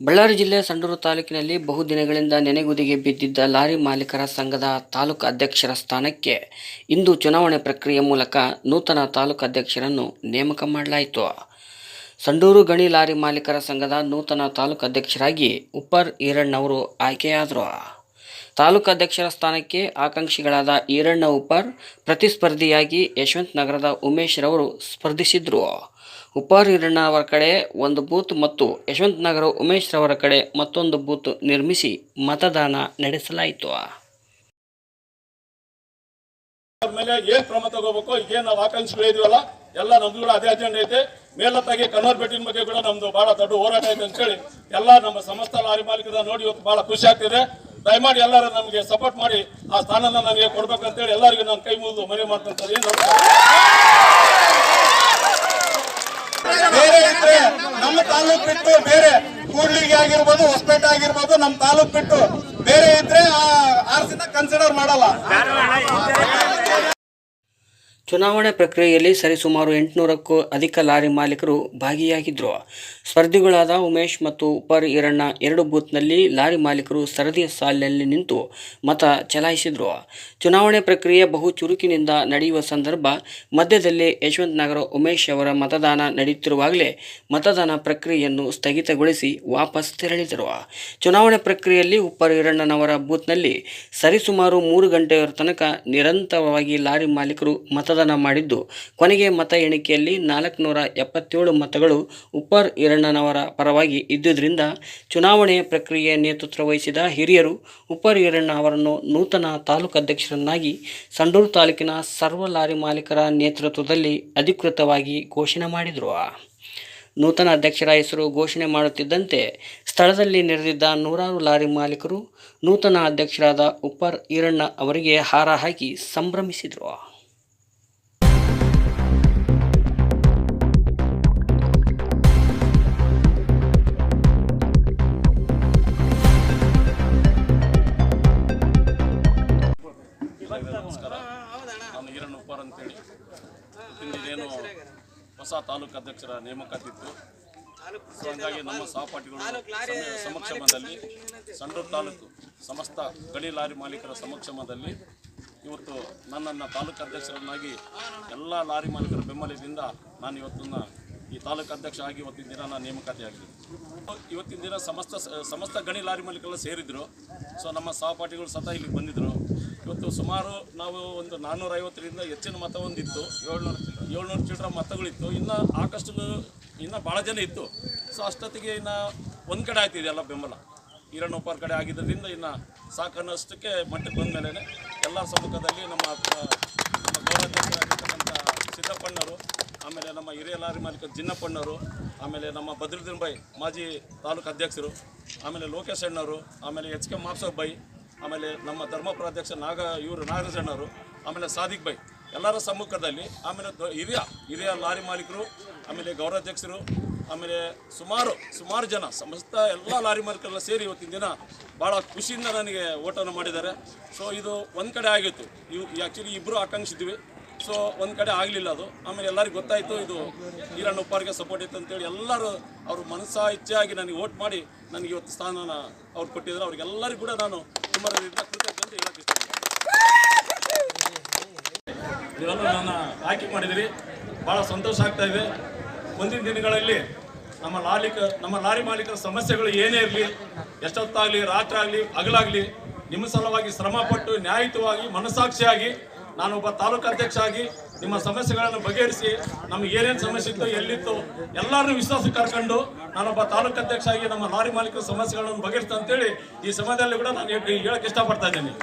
ಬಳ್ಳಾರಿ ಜಿಲ್ಲೆ ಸಂಡೂರು ತಾಲೂಕಿನಲ್ಲಿ ಬಹುದಿನಗಳಿಂದ ನೆನೆಗುದಿಗೆ ಬಿದ್ದಿದ್ದ ಲಾರಿ ಮಾಲೀಕರ ಸಂಘದ ತಾಲೂಕು ಅಧ್ಯಕ್ಷರ ಸ್ಥಾನಕ್ಕೆ ಇಂದು ಚುನಾವಣೆ ಪ್ರಕ್ರಿಯೆ ಮೂಲಕ ನೂತನ ತಾಲೂಕು ಅಧ್ಯಕ್ಷರನ್ನು ನೇಮಕ ಮಾಡಲಾಯಿತು. ಸಂಡೂರು ಗಣಿ ಲಾರಿ ಮಾಲೀಕರ ಸಂಘದ ನೂತನ ತಾಲೂಕು ಅಧ್ಯಕ್ಷರಾಗಿ ಉಪ್ಪರ್ ಈರಣ್ಣವರು ಆಯ್ಕೆಯಾದರು. ತಾಲೂಕು ಅಧ್ಯಕ್ಷರ ಸ್ಥಾನಕ್ಕೆ ಆಕಾಂಕ್ಷಿಗಳಾದ ಈರಣ್ಣ ಉಪ್ಪರ್, ಪ್ರತಿಸ್ಪರ್ಧಿಯಾಗಿ ಯಶವಂತ ನಗರದ ಉಮೇಶ್ ರವರು ಸ್ಪರ್ಧಿಸಿದ್ರು. ಉಪ್ಪಾರ್ ಅವರ ಕಡೆ ಒಂದು ಬೂತ್ ಮತ್ತು ಯಶವಂತ ನಗರ ಉಮೇಶ್ ರವರ ಕಡೆ ಮತ್ತೊಂದು ಬೂತ್ ನಿರ್ಮಿಸಿ ಮತದಾನ ನಡೆಸಲಾಯಿತು. ಮೇಲೆ ಏನ್ ಕ್ರಮ ತಗೋಬೇಕು ಏನ್ ನಾವು ಆಕಾಂಕ್ಷಿಗಳು ಇದೀವಲ್ಲ, ಎಲ್ಲ ನಮ್ದು ಕೂಡ ಅದೇ ಅಜೆಂಡ ಐತೆ. ಮೇಲತ್ತಾಗಿ ಕನ್ನೂರ್ ಬೆಟ್ಟಿನ ಬಗ್ಗೆ ಕೂಡ ನಮ್ದು ಬಹಳ ದೊಡ್ಡ ಹೋರಾಟ ಇದೆ ಅಂತ ಹೇಳಿ ಎಲ್ಲ ನಮ್ಮ ಸಮಸ್ತ ಲಾರಿ ಮಾಲೀಕರ ನೋಡಿ ಇವತ್ತು ಬಹಳ ಖುಷಿ ಆಗ್ತಿದೆ. ದಯಮಾಡಿ ಎಲ್ಲರೂ ನಮಗೆ ಸಪೋರ್ಟ್ ಮಾಡಿ ಆ ಸ್ಥಾನನ ನನಗೆ ಕೊಡ್ಬೇಕಂತೇಳಿ ಎಲ್ಲರಿಗೂ ನಾನು ಕೈ ಮುಗಿದು ಮನವಿ ಮಾಡ್ಕೊಂತಾರೆ ಏನು ಬೇರೆ ಇದ್ರೆ ನಮ್ಮ ತಾಲೂಕ್ ಬಿಟ್ಟು ಬೇರೆ ಕೂಡ್ಲಿಗೆ ಆಗಿರ್ಬೋದು, ಹೊಸಪೇಟೆ ಆಗಿರ್ಬೋದು, ನಮ್ಮ ತಾಲೂಕ್ ಬಿಟ್ಟು ಬೇರೆ ಇದ್ರೆ ಆ ಆರ್ಸಿನ ಕನ್ಸಿಡರ್ ಮಾಡಲ್ಲ. ಚುನಾವಣೆ ಪ್ರಕ್ರಿಯೆಯಲ್ಲಿ ಸರಿಸುಮಾರು ಎಂಟುನೂರಕ್ಕೂ ಅಧಿಕ ಲಾರಿ ಮಾಲೀಕರು ಭಾಗಿಯಾಗಿದ್ದರು ಸ್ಪರ್ಧಿಗಳಾದ ಉಮೇಶ್ ಮತ್ತು ಉಪರ್ ಈರಣ್ಣ ಎರಡು ಬೂತ್ನಲ್ಲಿ ಲಾರಿ ಮಾಲೀಕರು ಸರದಿಯ ಸಾಲಿನಲ್ಲಿ ನಿಂತು ಮತ ಚಲಾಯಿಸಿದರು. ಚುನಾವಣೆ ಪ್ರಕ್ರಿಯೆ ಬಹು ಚುರುಕಿನಿಂದ ನಡೆಯುವ ಸಂದರ್ಭ, ಮಧ್ಯದಲ್ಲಿ ಯಶವಂತ ನಗರ ಉಮೇಶ್ ಅವರ ಮತದಾನ ನಡೆಯುತ್ತಿರುವಾಗಲೇ ಮತದಾನ ಪ್ರಕ್ರಿಯೆಯನ್ನು ಸ್ಥಗಿತಗೊಳಿಸಿ ವಾಪಸ್ ತೆರಳಿದರು. ಚುನಾವಣೆ ಪ್ರಕ್ರಿಯೆಯಲ್ಲಿ ಉಪ್ಪರ್ ಈರಣ್ಣನವರ ಬೂತ್ನಲ್ಲಿ ಸರಿಸುಮಾರು ಮೂರು ಗಂಟೆಯವರ ತನಕ ನಿರಂತರವಾಗಿ ಲಾರಿ ಮಾಲೀಕರು ಮತದಾನ ಮಾಡಿದ್ದು. ಕೊನೆಗೆ ಮತ ಎಣಿಕೆಯಲ್ಲಿ ನಾಲ್ಕುನೂರ ಎಪ್ಪತ್ತೇಳು ಮತಗಳು ಉಪ್ಪರ್ ಈರಣ್ಣನವರ ಪರವಾಗಿ ಇದ್ದುದರಿಂದ ಚುನಾವಣೆ ಪ್ರಕ್ರಿಯೆ ನೇತೃತ್ವ ವಹಿಸಿದ ಹಿರಿಯರು ಉಪ್ಪರ್ ಈರಣ್ಣ ಅವರನ್ನು ನೂತನ ತಾಲೂಕು ಅಧ್ಯಕ್ಷರನ್ನಾಗಿ ಸಂಡೂರು ತಾಲೂಕಿನ ಸರ್ವ ಲಾರಿ ಮಾಲೀಕರ ನೇತೃತ್ವದಲ್ಲಿ ಅಧಿಕೃತವಾಗಿ ಘೋಷಣೆ ಮಾಡಿದರು. ನೂತನ ಅಧ್ಯಕ್ಷರ ಹೆಸರು ಘೋಷಣೆ ಮಾಡುತ್ತಿದ್ದಂತೆ ಸ್ಥಳದಲ್ಲಿ ನೆರೆದಿದ್ದ ನೂರಾರು ಲಾರಿ ಮಾಲೀಕರು ನೂತನ ಅಧ್ಯಕ್ಷರಾದ ಉಪ್ಪರ್ ಈರಣ್ಣ ಅವರಿಗೆ ಹಾರ ಹಾಕಿ ಸಂಭ್ರಮಿಸಿದರು. ಈರಣ್ಣ ಉಪ್ಪಾರ್ ಅಂತೇಳಿ. ಇದೇನು ಹೊಸ ತಾಲೂಕು ಅಧ್ಯಕ್ಷರ ನೇಮಕಾತಿತ್ತು. ಸೊ ಹಂಗಾಗಿ ನಮ್ಮ ಸಹಪಾಠಿಗಳು ಸಮಕ್ಷಮದಲ್ಲಿ, ಸಂಡೂರು ತಾಲೂಕು ಸಮಸ್ತ ಗಡಿ ಲಾರಿ ಮಾಲೀಕರ ಸಮಕ್ಷಮದಲ್ಲಿ ಇವತ್ತು ನನ್ನನ್ನು ತಾಲೂಕು ಅಧ್ಯಕ್ಷರನ್ನಾಗಿ ಎಲ್ಲ ಲಾರಿ ಮಾಲೀಕರ ಬೆಂಬಲದಿಂದ ನಾನು ಇವತ್ತನ್ನ ಈ ತಾಲೂಕು ಅಧ್ಯಕ್ಷ ಆಗಿ ಇವತ್ತಿನ ದಿನ ನಾನು ನೇಮಕಾತಿ ಆಗಿದೆ ಇವತ್ತಿನ ದಿನ ಸಮಸ್ತ ಸಮಸ್ತ ಗಣಿ ಲಾರಿ ಮಾಲೀಕರೆಲ್ಲ ಸೇರಿದ್ರು. ಸೊ ನಮ್ಮ ಸಹಪಾಠಿಗಳು ಸತ ಇಲ್ಲಿಗೆ ಬಂದಿದ್ದರು ಇವತ್ತು ಸುಮಾರು ನಾವು ಒಂದು ನಾನ್ನೂರ ಐವತ್ತರಿಂದ ಹೆಚ್ಚಿನ ಮತ ಒಂದಿತ್ತು ಏಳ್ನೂರು ಏಳ್ನೂರು ಚಿಲ್ಲರ ಮತಗಳಿತ್ತು. ಇನ್ನು ಆಕಷ್ಟು ಇನ್ನು ಭಾಳ ಜನ ಇತ್ತು. ಸೊ ಅಷ್ಟೊತ್ತಿಗೆ ಇನ್ನು ಒಂದು ಕಡೆ ಆಯ್ತಿದೆ ಎಲ್ಲ ಬೆಂಬಲ. ಈರಣ್ಣ ಉಪ್ಪಾರ್ ಕಡೆ ಆಗಿದ್ದರಿಂದ ಇನ್ನು ಸಾಕನ್ನಷ್ಟಕ್ಕೆ ಮಟ್ಟಕ್ಕೆ ಬಂದ ಮೇಲೆ ಎಲ್ಲ ಸಮ್ಮುಖದಲ್ಲಿ ನಮ್ಮ ನಮ್ಮ ಗೌರವಾಧ್ಯಕ್ಷರಾಗಿರ್ತಕ್ಕಂಥ ಸಿದ್ದಪ್ಪಣ್ಣವರು ಆಮೇಲೆ ನಮ್ಮ ಹಿರಿಯ ಲಾರಿ ಮಾಲೀಕ ಜಿನ್ನಪ್ಪಣ್ಣವರು ಆಮೇಲೆ ನಮ್ಮ ಬದ್ರುದ್ದೀನ್ ಬೈ ಮಾಜಿ ತಾಲೂಕು ಅಧ್ಯಕ್ಷರು, ಆಮೇಲೆ ಲೋಕೇಶ್ ಅಣ್ಣವರು ಆಮೇಲೆ ಎಚ್ ಕೆ ಮಾಪ್ಸಬ್ ಬೈ ಆಮೇಲೆ ನಮ್ಮ ಧರ್ಮಪುರ ನಾಗ, ಇವರು ನಾಗರಾಜಣ್ಣವರು ಆಮೇಲೆ ಸಾದಿಕ್ ಬೈ ಎಲ್ಲರ ಸಮ್ಮುಖದಲ್ಲಿ, ಆಮೇಲೆ ಹಿರಿಯ ಹಿರಿಯ ಲಾರಿ ಮಾಲೀಕರು, ಆಮೇಲೆ ಗೌರವಾಧ್ಯಕ್ಷರು ಆಮೇಲೆ ಸುಮಾರು ಸುಮಾರು ಜನ, ಸಮಸ್ತ ಎಲ್ಲ ಲಾರಿ ಮಾಲೀಕರೆಲ್ಲ ಸೇರಿ ಇವತ್ತಿನ ದಿನ ಭಾಳ ಖುಷಿಯಿಂದ ನನಗೆ ಓಟನ್ನು ಮಾಡಿದ್ದಾರೆ. ಸೊ ಇದು ಒಂದು ಕಡೆ ಆಗಿತ್ತು. ಇವು ಆ್ಯಕ್ಚುಲಿ ಇಬ್ಬರು ಆಕಾಂಕ್ಷಿದ್ವಿ. ಸೊ ಒಂದು ಕಡೆ ಆಗಲಿಲ್ಲ ಅದು. ಆಮೇಲೆ ಎಲ್ಲರಿಗೂ ಗೊತ್ತಾಯಿತು, ಇದು ಈರಣ್ಣ ಉಪ್ಪಾರಿಗೆ ಸಪೋರ್ಟ್ ಇತ್ತು ಅಂತೇಳಿ ಎಲ್ಲರೂ ಅವರು ಮನಸ್ಸಾ ಇಚ್ಛೆಯಾಗಿ ನನಗೆ ಓಟ್ ಮಾಡಿ, ನನಗೆ ಇವತ್ತು ಸ್ಥಾನನ ಅವ್ರು ಕೊಟ್ಟಿದ್ದಾರೆ ಅವ್ರಿಗೆಲ್ಲರಿಗೂ ಕೂಡ ನಾನು ತುಂಬ ನಾನು ನನ್ನ ಆಯ್ಕೆ ಮಾಡಿದಿರಿ ಭಾಳ ಸಂತೋಷ ಆಗ್ತಾ ಇದೆ. ಮುಂದಿನ ದಿನಗಳಲ್ಲಿ ನಮ್ಮ ಲಾಲಿಕ, ನಮ್ಮ ಲಾರಿ ಮಾಲೀಕರ ಸಮಸ್ಯೆಗಳು ಏನೇ ಇರಲಿ, ಎಷ್ಟೊತ್ತಾಗಲಿ ರಾತ್ರಿ ಆಗಲಿ ಹಗಲಾಗಲಿ, ನಿಮ್ಮ ಸಲುವಾಗಿ ಶ್ರಮಪಟ್ಟು ನ್ಯಾಯಯುತವಾಗಿ, ಮನಸ್ಸಾಕ್ಷಿಯಾಗಿ, ನಾನೊಬ್ಬ ತಾಲೂಕು ಅಧ್ಯಕ್ಷ ಆಗಿ ನಿಮ್ಮ ಸಮಸ್ಯೆಗಳನ್ನು ಬಗೆಹರಿಸಿ, ನಮ್ಗೆ ಏನೇನು ಸಮಸ್ಯೆ ಇತ್ತು, ಎಲ್ಲಿತ್ತು ಎಲ್ಲರನ್ನು ವಿಶ್ವಾಸಕ್ಕೆ ಕರ್ಕೊಂಡು ನಾನೊಬ್ಬ ತಾಲೂಕು ಅಧ್ಯಕ್ಷ ಆಗಿ ನಮ್ಮ ಲಾರಿ ಮಾಲೀಕರ ಸಮಸ್ಯೆಗಳನ್ನು ಬಗೆಹರಿಸ್ತಾ ಅಂತೇಳಿ ಈ ಸಮಯದಲ್ಲಿ ಕೂಡ ನಾನು ಹೇಳಕ್ಕೆ ಇಷ್ಟಪಡ್ತಾ ಇದ್ದೀನಿ.